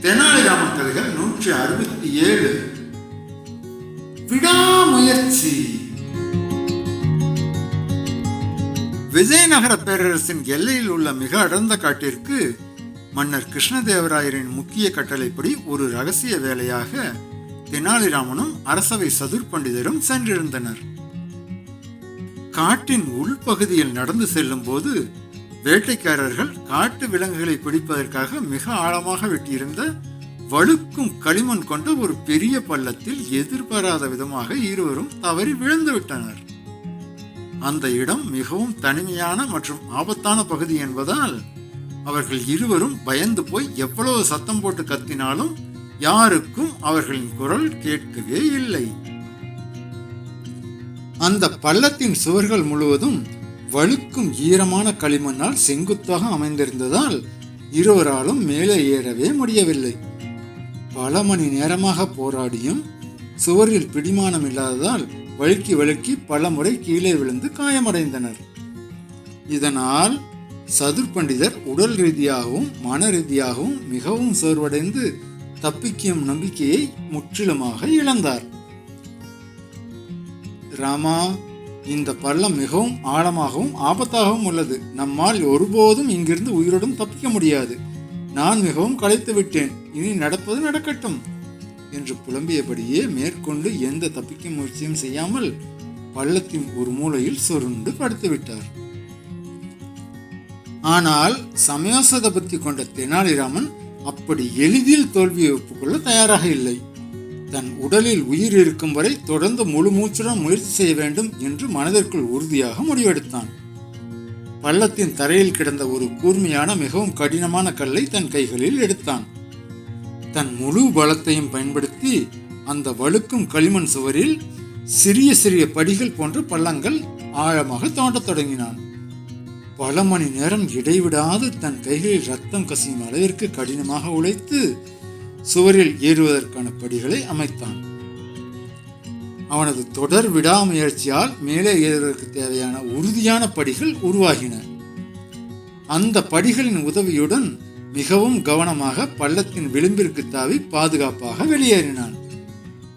தெனாலிராமன் கதைகள் நூற்றி அறுபத்தி ஏழு. விடாமுயற்சி. விஜயநகர பேரரசின் எல்லையில் உள்ள மிக அடர்ந்த காட்டிற்கு மன்னர் கிருஷ்ணதேவராயரின் முக்கிய கட்டளைப்படி ஒரு ரகசிய வேலையாக தெனாலிராமனும் அரசவை சதுர் பண்டிதரும் சென்றிருந்தனர். காட்டின் உள்பகுதியில் நடந்து செல்லும் போது வேட்டைக்காரர்கள் காட்டு விலங்குகளை பிடிப்பதற்காக மிக ஆழமாக வெட்டியிருந்த வழுக்கும் களிமண் கொண்ட ஒரு பெரிய பள்ளத்தில் எதிர்பாராத விதமாக இருவரும் தவறி விழுந்து விட்டனர். அந்த இடம் மிகவும் தனிமையான மற்றும் ஆபத்தான பகுதி என்பதால் அவர்கள் இருவரும் பயந்து போய் எவ்வளவு சத்தம் போட்டு கத்தினாலும் யாருக்கும் அவர்களின் குரல் கேட்கவே இல்லை. அந்த பள்ளத்தின் சுவர்கள் முழுவதும் வழுக்கும் ஈரமான களிமண்ணால் செங்குத்தாக அமைந்திருந்ததால் இருவராலும் மேலே ஏறவே முடியவில்லை. பல மணி நேரமாக போராடியும் சுவரில் பிடிமானம் இல்லாததால் வழுக்கி வழுக்கி பல முறை கீழே விழுந்து காயமடைந்தனர். இதனால் சதுர் பண்டிதர் உடல் ரீதியாகவும் மன ரீதியாகவும் மிகவும் சோர்வடைந்து தப்பிக்கும் நம்பிக்கையை முற்றிலுமாக இழந்தார். ராமா இந்த பள்ளம் மிகவும் ஆழமாகவும் ஆபத்தாகவும் உள்ளது. நம்மால் ஒருபோதும் இங்கிருந்து உயிருடன் தப்பிக்க முடியாது. நான் மிகவும் களைத்து விட்டேன். இனி நடப்பது நடக்கட்டும் என்று புலம்பியபடியே மேற்கொண்டு எந்த தப்பிக்க முயற்சியும் செய்யாமல் பள்ளத்தின் ஒரு மூலையில் சுருண்டு படுத்துவிட்டார் ஆனால் சமயோசத புத்தி கொண்ட தெனாலிராமன் அப்படி எளிதில் தோல்வியை ஒப்புக்கொள்ள தயாராக இல்லை. தன் உடலில் உயிர் இருக்கும் வரை தொடர்ந்து முழு மூச்சுடன் முயற்சி செய்ய வேண்டும் என்று மனதிற்குள் உறுதியாக முடிவெடுத்தான். பள்ளத்தின் தரையில் கிடந்த ஒரு கூர்மையான மிகவும் கடினமான கல்லை தன் கைகளில் எடுத்தான். தன் முழு பலத்தையும் பயன்படுத்தி அந்த வழுக்கும் களிமண் சுவரில் சிறிய சிறிய படிகள் போன்ற பள்ளங்கள் ஆழமாக தோண்டத் தொடங்கினான். பல மணி நேரம் இடைவிடாது தன் கைகளில் ரத்தம் கசியும் அளவிற்கு கடினமாக உழைத்து சுவரில் ஏறுவதற்கான படிகளை அமைத்தான். அவனது தொடர் விடாமுயற்சியால் மேலே ஏறுவதற்கு தேவையான உறுதியான படிகள் உருவாகின. அந்த படிகளின் உதவியுடன் மிகவும் கவனமாக பள்ளத்தின் விளிம்பிற்கு தாவி பாதுகாப்பாக வெளியேறினான்.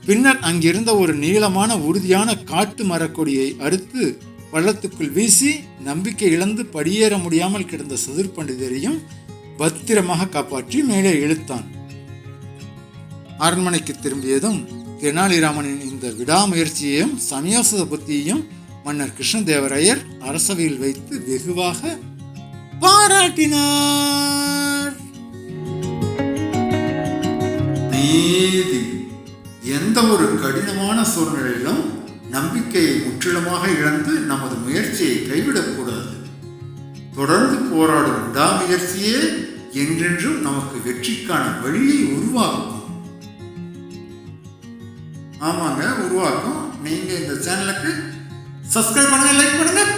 பின்னர் அங்கிருந்த ஒரு நீளமான உறுதியான காட்டு மரக்கொடியை அறுத்து பள்ளத்துக்குள் வீசி நம்பிக்கை இழந்து படியேற முடியாமல் கிடந்த சதுர் பண்டிதரையும் பத்திரமாக காப்பாற்றி மேலே இழுத்தான். அரண்மனைக்கு திரும்பியதும் தெனாலிராமனின் இந்த விடாமுயற்சியையும் சமயோசத புத்தியையும் மன்னர் கிருஷ்ணதேவராயர் அரசவையில் வைத்து வெகுவாக பாராட்டினார். நீதி எந்த ஒரு கடினமான சூழ்நிலையிலும் நம்பிக்கையை முற்றிலுமாக இழந்து நமது முயற்சியை கைவிடக்கூடாது. தொடர்ந்து போராடும் விடாமுயற்சியே என்றென்றும் நமக்கு வெற்றிக்கான வழியை உருவாகும் ஆமாங்க உருவாக்கும். நீங்கள் இந்த சேனலுக்கு சப்ஸ்கிரைப் பண்ணுங்கள் லைக் பண்ணுங்கள்